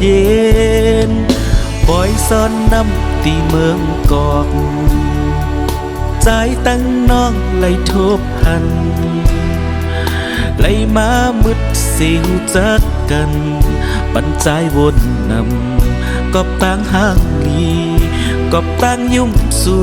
เย็นบอยซ้อนน้ำตีเมืองกอกใจตั้งน้องไหลทบหันไหลมามืดสิวจักกัน ปันใจวนนำกอบตั้งห้างลีกอบตั้งยุ่งสู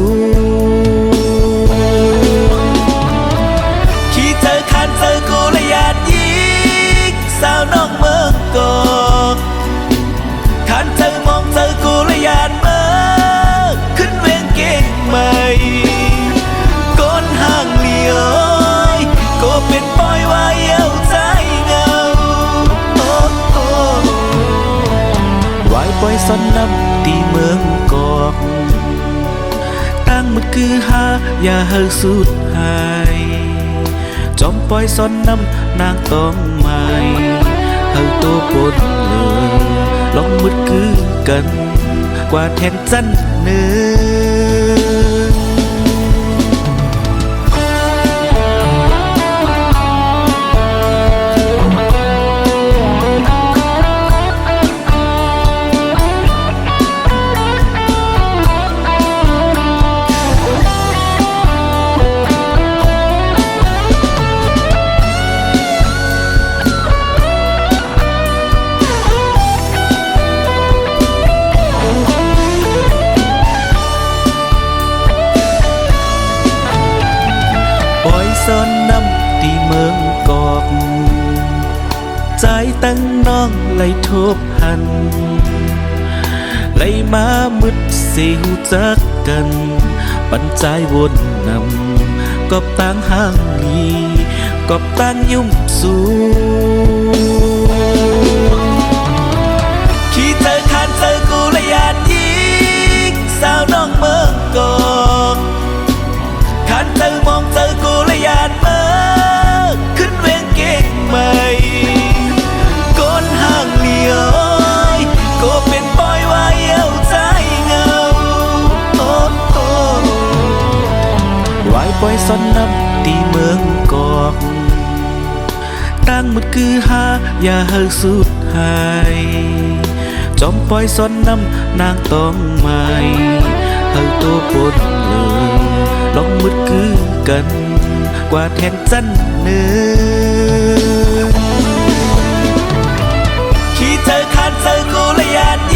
วายปล่อยซ้อนน้ำตีเมืองกอกตั้งมันคือหาอย่าเฮอสุดหายจอมปล่อยซ้อนน้ำนางต้องไม้เฮาตัวปนเลยลองมืดคือกัน กว่าแทนจันเนื้อ ซ้อนน้ำที่เมืองกอกใจตั้งน้องไหลทบหันไหลมามืดสิวจักกัน ปัญจายวนนำกอบตั้งห่างลีกอบตั้งยุ่มสูงขี่เจอคันเจอกูและยานยิกสาวน้องเมืองกอกคันเธอมองเธอ ปล่อยซ้อนน้ำตีเมืองกอกตั้งมันคือหาอย่าเฮอสุดหายจอมปล่อยซ้อนน้ำนางต้องไม้เฮาตัวปนเลยลองมืดคือกัน กว่าแทนจันเนื้อขี่เจอคันเจอกูละยาน